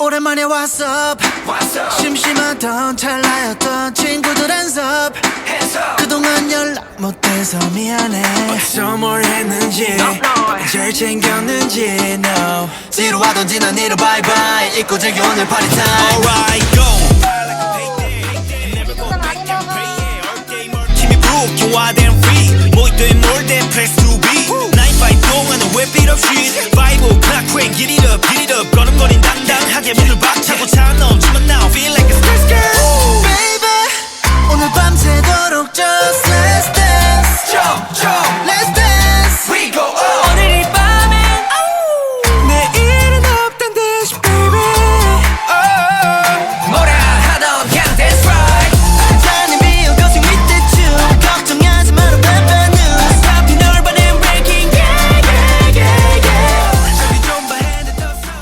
오랜만에 왔어 심심하던 찰나였던 친구들 hands up. 그동안 연락 못해서 미안해. 어디서 뭘 했는지 잘 챙겼는지 no. 뒤로 와던지 난 이로 바이바이 잊고 즐겨 오늘 파티 타임 Alright go. 힘이 부족해와된 free. 모이또에 몰된 press to be. 9-5 동안은 왜빛 없이. 5 o'clock when get it up get it up. 걸음걸인 당당 하게 문을 박차고 차 넘지만 now feel like a skirt